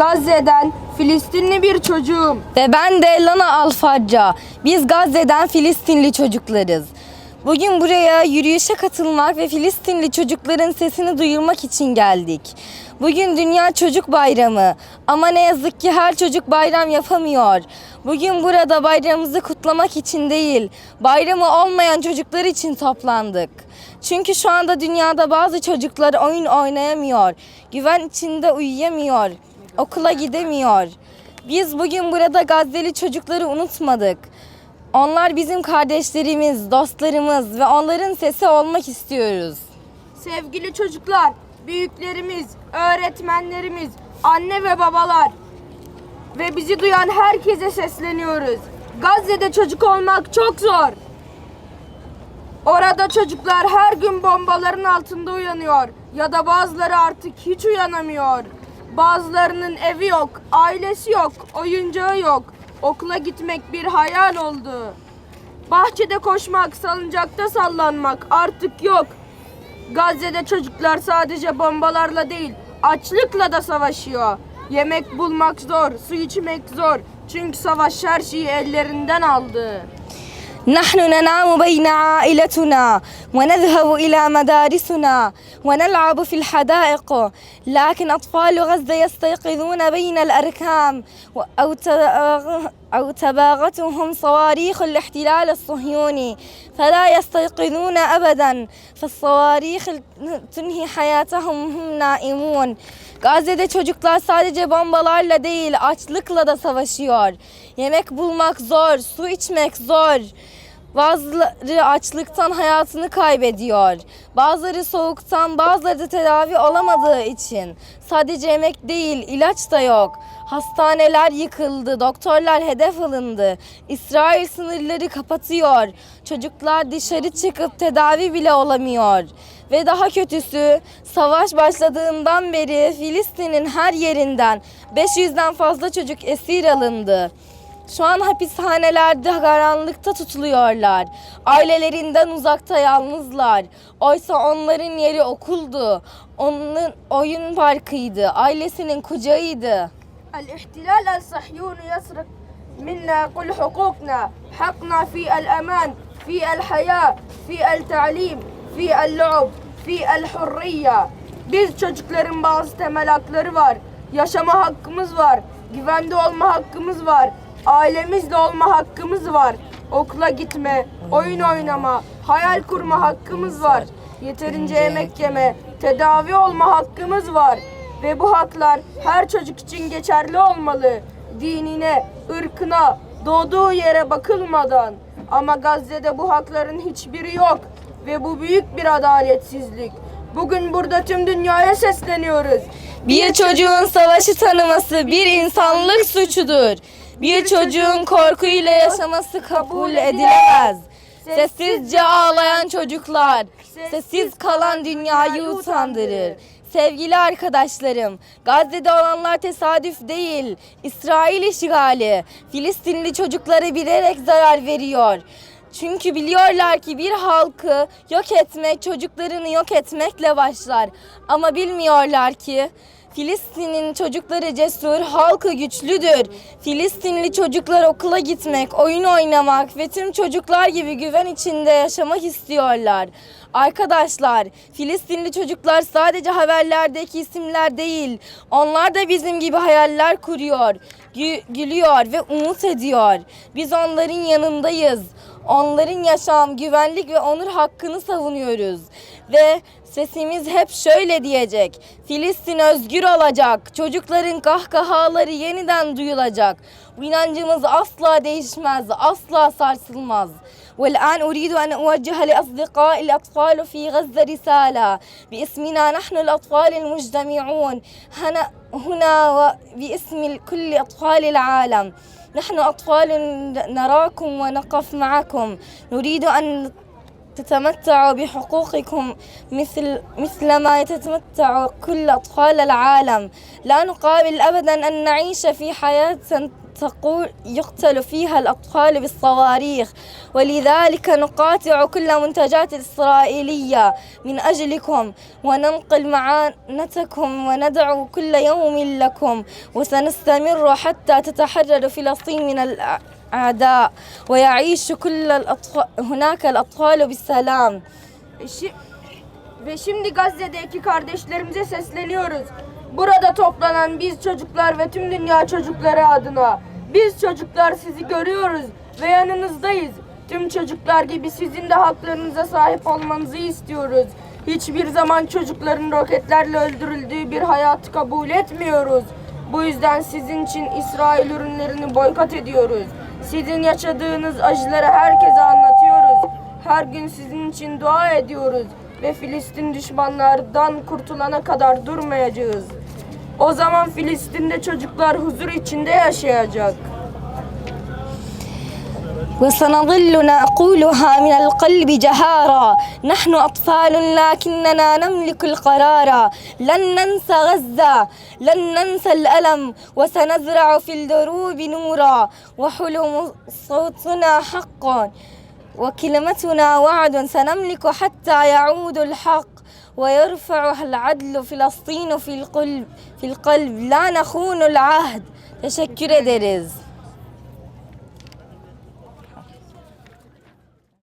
Gazze'den Filistinli bir çocuğum. Ve ben de Lana Alfacca. Biz Gazze'den Filistinli çocuklarız. Bugün buraya yürüyüşe katılmak ve Filistinli çocukların sesini duyurmak için geldik. Bugün Dünya Çocuk Bayramı ama ne yazık ki her çocuk bayram yapamıyor. Bugün burada bayramımızı kutlamak için değil, bayramı olmayan çocuklar için toplandık. Çünkü şu anda dünyada bazı çocuklar oyun oynayamıyor, güven içinde uyuyamıyor, okula gidemiyor. Biz bugün burada Gazze'li çocukları unutmadık. Onlar bizim kardeşlerimiz, dostlarımız ve onların sesi olmak istiyoruz. Sevgili çocuklar, büyüklerimiz, öğretmenlerimiz, anne ve babalar ve bizi duyan herkese sesleniyoruz. Gazze'de çocuk olmak çok zor. Orada çocuklar her gün bombaların altında uyanıyor ya da bazıları artık hiç uyanamıyor. Bazılarının evi yok, ailesi yok, oyuncağı yok. Okula gitmek bir hayal oldu. Bahçede koşmak, salıncakta sallanmak artık yok. Gazze'de çocuklar sadece bombalarla değil, açlıkla da savaşıyor. Yemek bulmak zor, su içmek zor. Çünkü savaş her şeyi ellerinden aldı. نحن ننام بين عائلتنا ونذهب إلى مدارسنا ونلعب في الحدائق. لكن أطفال غزة يستيقظون بين الأركام أو أو تباغتهم صواريخ الاحتلال الصهيوني فلا يستيقظون أبدا فالصواريخ تنهي حياتهم هم نائمون Gazze'de çocuklar sadece bombalarla değil açlıkla da savaşıyor. Yemek bulmak zor, su içmek zor. Bazıları açlıktan hayatını kaybediyor. Bazıları soğuktan, bazıları da tedavi olamadığı için. Sadece yemek değil, ilaç da yok. Hastaneler yıkıldı, doktorlar hedef alındı. İsrail sınırları kapatıyor. Çocuklar dışarı çıkıp tedavi bile olamıyor. Ve daha kötüsü savaş başladığından beri Filistin'in her yerinden 500'den fazla çocuk esir alındı. Şu an hapishanelerde karanlıkta tutuluyorlar. Ailelerinden uzakta yalnızlar. Oysa onların yeri okuldu. Onun oyun parkıydı. Ailesinin kucağıydı. الاحتلال الصهيوني يسرق منا كل حقوقنا حقنا في الأمان في الحياة في التعليم في اللعب في الحرية Biz çocukların bazı temel hakları var. Yaşama hakkımız var. Güvende olma hakkımız var. Ailemizle olma hakkımız var. Okula gitme, oyun oynama, hayal kurma hakkımız var. Yeterince yemek yeme, tedavi olma hakkımız var. Ve bu haklar her çocuk için geçerli olmalı. Dinine, ırkına, doğduğu yere bakılmadan. Ama Gazze'de bu hakların hiçbiri yok. Ve bu büyük bir adaletsizlik. Bugün burada tüm dünyaya sesleniyoruz. Bir çocuğun savaşı tanıması bir insanlık suçudur. Bir çocuğun korkuyla yaşaması kabul edilemez. Sessizce ağlayan çocuklar, sessiz kalan dünyayı utandırır. Sevgili arkadaşlarım, Gazze'de olanlar tesadüf değil. İsrail işgali, Filistinli çocuklara bilerek zarar veriyor. Çünkü biliyorlar ki bir halkı yok etmek çocuklarını yok etmekle başlar. Ama bilmiyorlar ki Filistin'in çocukları cesur, halkı güçlüdür. Filistinli çocuklar okula gitmek, oyun oynamak ve tüm çocuklar gibi güven içinde yaşamak istiyorlar. Arkadaşlar, Filistinli çocuklar sadece haberlerdeki isimler değil. Onlar da bizim gibi hayaller kuruyor, gü- gülüyor ve umut ediyor. Biz onların yanındayız. Onların yaşam, güvenlik ve onur hakkını savunuyoruz. Ve sesimiz hep şöyle diyecek. Filistin özgür olacak. Çocukların kahkahaları yeniden duyulacak. Bu inancımız asla değişmez, asla sarsılmaz. والآن أريد أن أوجه لأصدقاء الأطفال في غزة رسالة. باسمنا نحن الأطفال المجتمعون. هنا, هنا وباسم كل أطفال العالم. نحن أطفال نراكم ونقف معكم. نريد أن تتمتعوا بحقوقكم مثل مثل ما يتمتع كل أطفال العالم. لا نقابل أبدا أن نعيش في حياة تقول يقتل فيها الأطفال بالصواريخ ولذلك نقاطع كل منتجات الإسرائيلية من أجلكم وننقل معاناتكم وندعو كل يوم لكم وسنستمر حتى تتحرر فلسطين من الأعداء ويعيش كل الأطفال هناك الأطفال بالسلام Ve şimdi Gazze'deki kardeşlerimize sesleniyoruz. Burada toplanan biz çocuklar ve tüm dünya çocukları adına. Biz çocuklar sizi görüyoruz ve yanınızdayız. Tüm çocuklar gibi sizin de haklarınıza sahip olmanızı istiyoruz. Hiçbir zaman çocukların roketlerle öldürüldüğü bir hayatı kabul etmiyoruz. Bu yüzden sizin için İsrail ürünlerini boykot ediyoruz. Sizin yaşadığınız acıları herkese anlatıyoruz. Her gün sizin için dua ediyoruz ve Filistin düşmanlardan kurtulana kadar durmayacağız. O zaman Filistin'de çocuklar huzur içinde yaşayacak. وسنظل نقولها من القلب جهارا نحن أطفال لكننا نملك القرار لن ننسى غزة لن ننسى الألم وسنزرع في الدروب نورا وحلم صوتنا حق وكلمتنا وعد سنملك حتى يعود الحق ويرفع العدل فلسطين في القلب في القلب. لا نخون العهد. teşekkür ederiz.